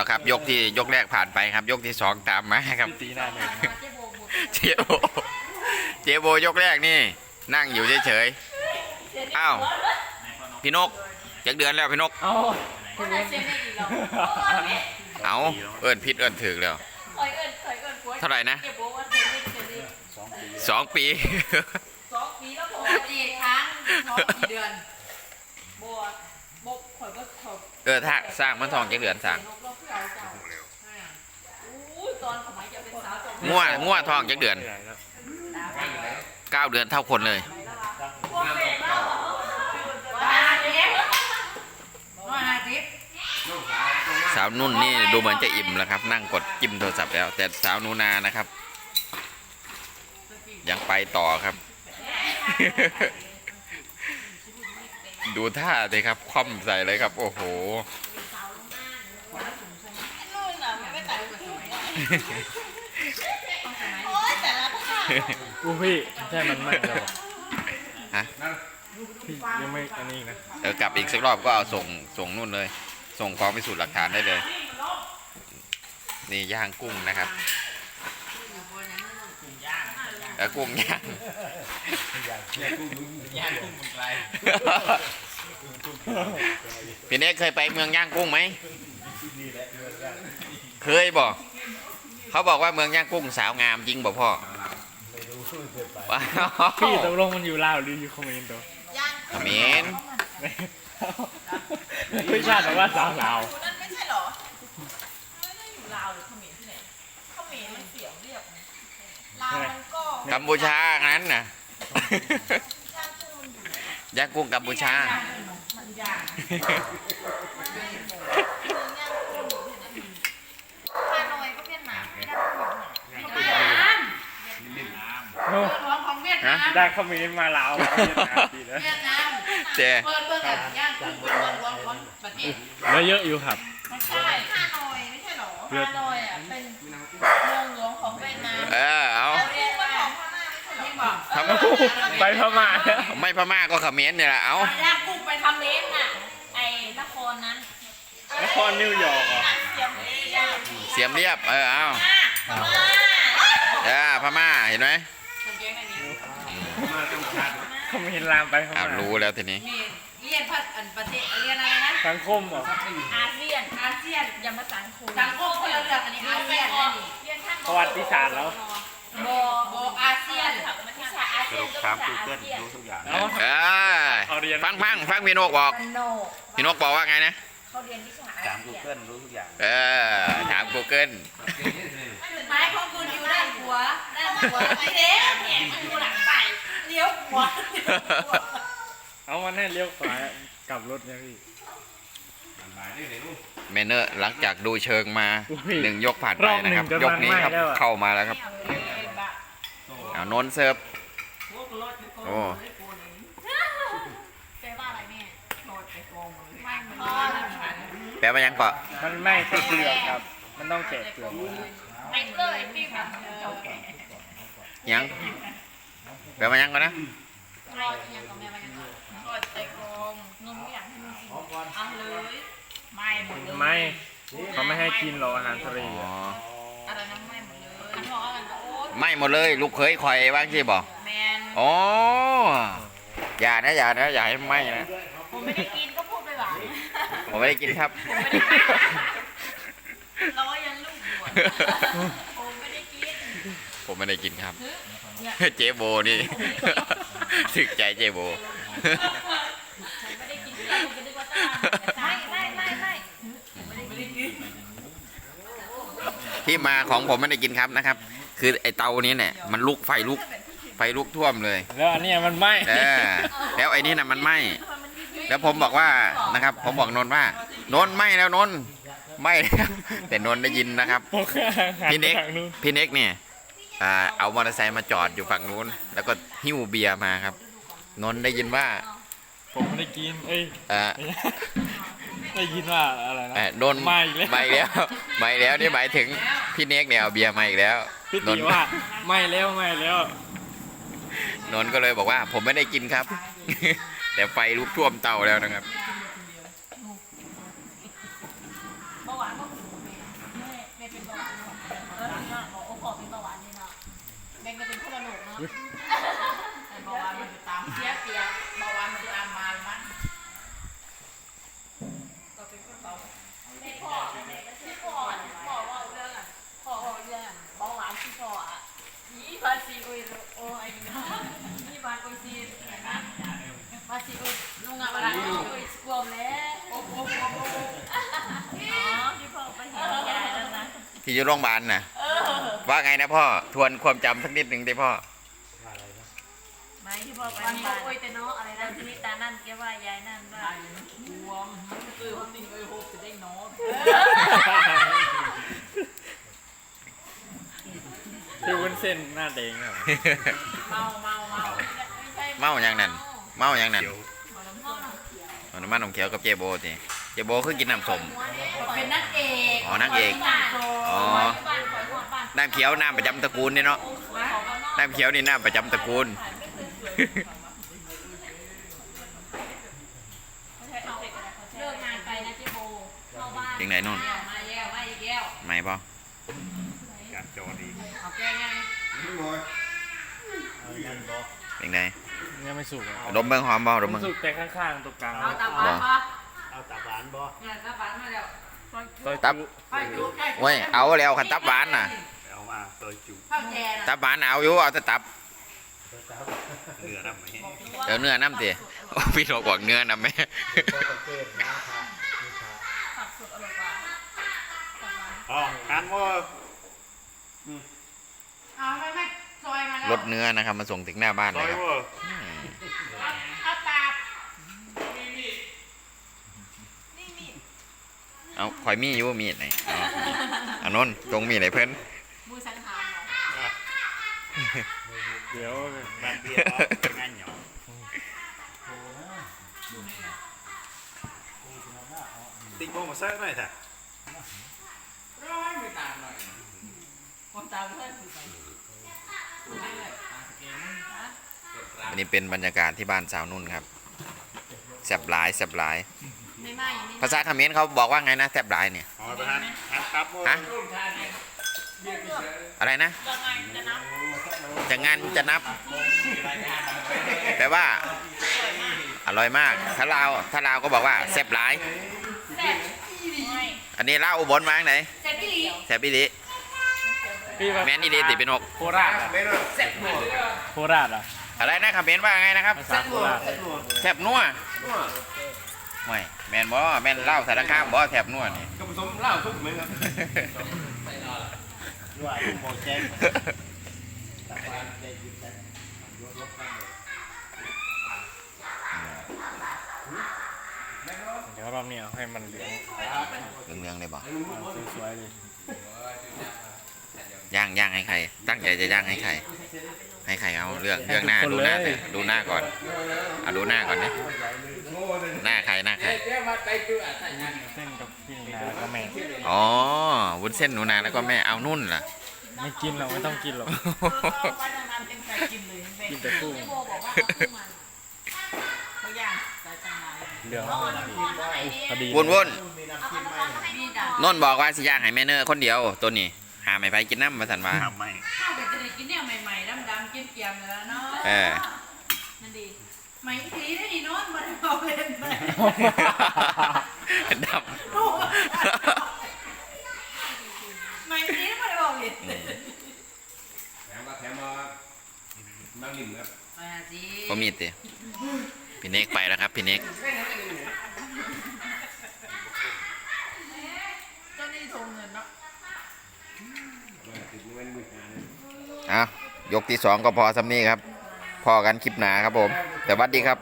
ละครับ ยกที่ยกแรกผ่านไปครับ ยกที่สองตามมาครับ ตีหน้าเลยเจโบเจโบยกแรกนี่ นั่งอยู่เฉยๆอ้าวพี่นกจักเดือนแล้วพี่นก เอ้าคนนั้นเซ็นได้อีกแล้วเอาเอิ้นผิดเอิ้นถึกแล้วคอยเอิญคอยเอิญผัวเท่าไหร่นะเก็บโบอกว่าเซ็นได้เซ็นได้สองปีสองปีแล้วผมดีครั้งท้องกี่เดือนบัวบกข่ อยก็ข่อยเออถ้าสร้างมันทองจักเดือนสร้างนกเราเพื่อเอาเจ้าอู้ยตอนสมัยจะเป็นสาวจบง่วง่วทองจักเดือนเก้าเดือนเท่าคนเลย พวกเด็กเราว่าหาเด็กว่าหาเด็กสาวนุ่นนี่ดูเหมือนจะอิ่มแล้วครับ นั่งกดจิ้มโทรศัพท์แล้ว แต่สาวนูนานะครับ ยังไปต่อครับ ดูท่าเลยครับ คว่ำใส่เลยครับ โอ้โห นู่นน่ะมันไม่แต่งกับสมัยโอ้ยแต่ละภาพอู้พี่ใช่มันไม่แล้วบอกฮะ พี่ยังไม่อันนี้อีกนะเดี๋ยวกลับอีกสักรอบก็เอาส่งส่งนู่นเลย ส่งกองพิสูจน์หลักฐานได้เลย นี่ย่างกุ้งนะครับ เออกุ้งย่างย่างกุ้งมันไกลพี่เนกเคยไปเมืองย่างกุ้งไหมเคยบอกเขาบอกว่าเมืองย่างกุ้งสาวงามจริงบอกพ่อว้าวพี่ตกลงมันอยู่ลาวหรืออยู่เขมรตัวเขมรพี่ชาติแต่ว่าสาวลาว นั่นไม่ใช่เหรอไม่ได้อยู่ลาวหรือเขมรที่ไหนเขมรมันเสียงเรียกลาวมัน ก็กัมพูชางั้นน่ะย่างกุ้งกัมพูชามันยากฮานอยก็เวียดนามไม่ได้เวียดนามโอ้หลวงของเวียดนามได้เขมรมาลาวมาเวียดนามดีแล้วเวียดนามเจเปิดเบิ่งอะย่างกุ้งเป็นเมืองหลวงของประเทศแล้วเยอะอยู่ครับ ไม่ใช่ฮานอยไม่ใช่เหรอฮานอยอะเป็นเมืองหลวงของเวียดนามเออเอาแล้วเรียกว่า ไปพม่าแล้วไม่พม่าก็เขมรเนี่ยแหละเอาย่างกุ้งไปทำเลนน่ะ ไอ้นครนั้นนครนิวยอร์กเหรอเสียมเรียบเสียมเรียบ เออ เอาพม่าเออพม่า เห็นไหมกางเกงในนี้เขมรลามไปพอ่าม่ารู้แล้วทีนี้นี่เรียนพัดอันประเทศเรียนอะไรนะ สังคมเหรอ อาเซียน อาเซียนยำภาษาคูสังคมคนละเรื่องอันนี้อาเซียนนั่นนี่เรียนทั้งประวัติศาสตร์แล้วโบโบอาเซียน วิชาอาเซียนก็ภาษาอาเซียนเอาเออเอาเรียนฟังฟังฟังพี่นกบอกมันโนพี่นกบอกว่าไงนะ เขาเรียนวิชาอาเซียนเออ ถาม Google ไม้ของคุณอยู่ด้านหัวด้านหัวไอ้เด็กแหงมันอยู่หลังใส่เลี้ยวหัว เอามันให้เลี้ยวขวากลับรถเนี่ยพี่ เมนเนอร์หลังจากดูเชิงมาอุ้ยหนึ่งยกผ่านไปรอบหนึ่นะงครับจะยกนี้ครับมันไหม้แล้วอะเข้ามาแล้วครับเอานนท์เซิร์ฟ โอ้แปลว่าอะไรแม่โดดไปโกงไม่มันพ่อแล้วฉันแปลว่ายังเกาะมันไม่ใช่เปลือกครับ มันต้องแกะเปลือกออกมาไปเลยพี่แบบยัง แปลว่ายังก่อนนะรอดยังกับแม่ไปยังโดดไปโกงนมไม่อยากให้มันกินเอาเลยไม่หมดเลยไม่เขาไม่ให้กินหรอกอาหารทะเลอ๋อ อะอะไรนะไม่หมดเลยฉันบอกอะไรก็โอ๊ยไม่หมดเลย ลูกเคยคอยว่างที่บอกแมน อ๋ออย่านะอย่านะอย่าให้ไหมนะผมไม่ได้กินก็พูดไปหวังผมไม่ได้กินครับผมไม่ได้กินล้อยันลูกบวชผมไม่ได้กินผมไม่ได้กินครับเนี่ยเจโบนี่ถึกใจเจโบฉันไม่ได้กินแล้วคุณจะนึกว่าต้าไม่ไม่ไม่ไม่ไม่ได้กินที่มาของผมไม่ได้กินครับนะครับ คือไอเตานี้เนี่ยมันลุกไฟลุก ไฟลุกท่วมเลย แล้วอันเนี้ยมันไหม้เออแล้วไอ้นี่น่ะมันไหม้แล้วผมบอกว่านะครับ ผมบอกนนท์ว่า นนท์ไหม้แล้วนนท์ไหม้แล้วแต่นนท์ได้ยินนะครับ ผมก็หัพี่เน็กไปทางนู้นพี่เน็กเนี่ยอ่าเอามอเตอร์ไซค์มาจอดอยู่ฝั่งนู้น แล้วก็หิ้วเบียร์มาครับ นนท์ได้ยินว่าผมไม่ได้กินเอ้ยเอ่อได้ยินว่าอะไรนะ เอ่อโดนไหม้อีกแล้วไหม้แล้วไหม้แล้วนี่หมายถึงพี่เน็กเนี่ยเอาเบียร์มาอีกแล้วพี่นตีนท์ว่าไม่แล้วไม่แล้ว นนก็เลยบอกว่า ผมไม่ได้กินครับ แต่ไฟลุกท่วมเตาแล้วนะครับเมื่อวานก็หูแม่เป็นเบาหวานเนาะเออเนาะบอกโอ้ขอเป็นเบาหวานนี่เนาะแบ่กันเป็นคนละโหลกเนาะแต่เบาหวานมันจะตามเสียเปียเบาหวานมันจะตามมามันก็เป็นคนเบาที่พ่อที่พ่อพ่อว่าเรื่องอะพ่อว่าเรื่องอะเบาหวานที่พ่ออะ ยี่ภาษีโอ้ยโอ้ยนะยี่บานโอ้ยซีนะภาษีโอ้ยลุงอะเวลาโอ้ยกลัวแล้วโอ้โหโอ้โหโอ้โหอ๋อที่พ่อไปเห็นยายแล้วนะที่อยู่โรงพยาบาลน่ะ ว่าไงนะพ่อ ทวนความจำสักนิดหนึ่งได้พ่อ ไม่ที่พ่อไปวันที่นี้บ้านโอ้ยแต่เนาะอะไรแล้นะวที่นี่ตานั่นแกว่ายายนั่นว่าบวมคือความจริงโอ้ยโหจะได้เนาะ คือวุ้นเส้นหน้าแดงอะเมาเมาเมาเมาอย่างนั้น เมาอย่างนั้นเมาน้ำส้มเอาน้ำมันนมเขียวกับเจโบสิเจโบคือกินน้ำส้มเป็นนักเอกอ๋อนางเอก อ๋อบ้านคอยหัวบ้านน้ำเขียวน้ำประจำตระกูลเนี่ยเนาะ น้ำเขียวนี่น้ำประจำตระกูลเลิกงานไปนะเจ๊โบเข้าบ้านถึงไหนนู่นมาแย่มาอีกแก้วไม่พ่อการจอดีเอา แกงไงเป็นไงยังไม่สุกอะดมเบิ้งหอมบ่ดมมัเบิ้นงสุกแต่ข้างๆตรงกลางเอาตับหวานปะเอาตับหวานบ่เนี่ยตับหวานมาแล้วซอยตับจุไปจุ๊บใกล้เว้ยเอาแล้วขันตับหวานน่ะ เอามาซอยจุข้าวแย่นะตับหวานเอาอยู่เอาแต่ตับเนื้อน้ำไหมเดี๋ยวเนื้อน้ำติพี่โรบอกเนื้อน้ำไหมผักสดอร่อยกว่าตับหวานอ๋อการว่า เอาไม่ไม่ซอยมาแล้วรถเนื้อนะครับมาส่งถึงหน้าบ้านซเลอยยครับว่าเอาตับเอาข่อยมีอยู่มีดไหนเอาเอานนท์ตรงมีดไหนเพิ่นมือสังหารเหรอเดี๋ยวบ้านเบี้ยเอางานเหนียวติ๊กโมมาเซิร์ฟหน่อยเถอะ คนตามเพื่อนอยู่ไปอันนี้เป็นบรรยากาศที่บ้านสาวนุ่นครับแซบหลายแซบหลาย ไม่ไหม้ไม่ภาษาเขมรเขาบอกว่าไงนะแซบหลายเนี่ยอ๋อประธานอันครับว่าฮะอะไรนะยังไงจะนับจะงานจะนับ แปลว่า อร่อยมาก ถ้าลาวถ้าลาวก็บอกว่าแซบหลายแซ่บไม่อันนี้ลาวอุบลมาจากไหนแซ่บพี่ลีแซบอีหลีพี่ว่า แมนอีหลีติเป็นหกโคราชอะโคราชอะอะไรนะเขมรว่าไงนะครับภาษาโคราชแซบนัวไม่แมนบ่แมนเล่าวสารคามบ่แซบนัวนี่ก็ผสมเหล้าทุกมื้อครับด้วยโมแจ้งตับหวานได้ยินแต่ยกรถกันเลยเดี๋ยวรอบนี้เอาให้มันเหลืองเรื่องๆเลยบ่สวยๆเลย ย่างย่างให้ใคร ตั้งใจจะย่างให้ใคร ให้ใครเอาเรื่องเรื่องหน้าดูหน้าแต่ดูหน้าก่อนเอาดูหน้าก่อนดิหน้าใครหน้าใครเส้นกับพี่นาแล้วก็แม่อ๋อวุ้นเส้นหนูนาแล้วก็แม่เอานุ่นล่ะไม่กินหรอกไม่ต้องกินหรอกก็ไว้นานๆเป็นไก่กินเลยกินแต่กุ้งพี่โบบอกว่าเอากุ้งมันเขาย่างใส่ตังนานเหลืองเอาน้ำร้อนมาให้ดิพอดีวุ่นวุ่นเอาน้ำร้อนมาให้ดิจ้ะนนบอกว่าสิย่างให้แม่เนอร์คนเดียวตัวนี้ หาไม่ไปกินน้ำมาสันว่าทำไม่ข้าวเดี๋ยวจะได้กินเนี่ยใหม่ๆดำๆเกรียมๆแล้วเนาะเออนั่นดีใหม่ทีได้ดีโนอนมาเอาเล่นไปดใหม่ทีไม่ได้บอกเลยำก็มีดติพี่เนกไปแล้วครับพี่เนก เจ้านี่ทงเงินเนาะ เอายกที่สองก็พอสำนี้ครับ พอกันคลิปหนาครับผม แต่วัดดีครับ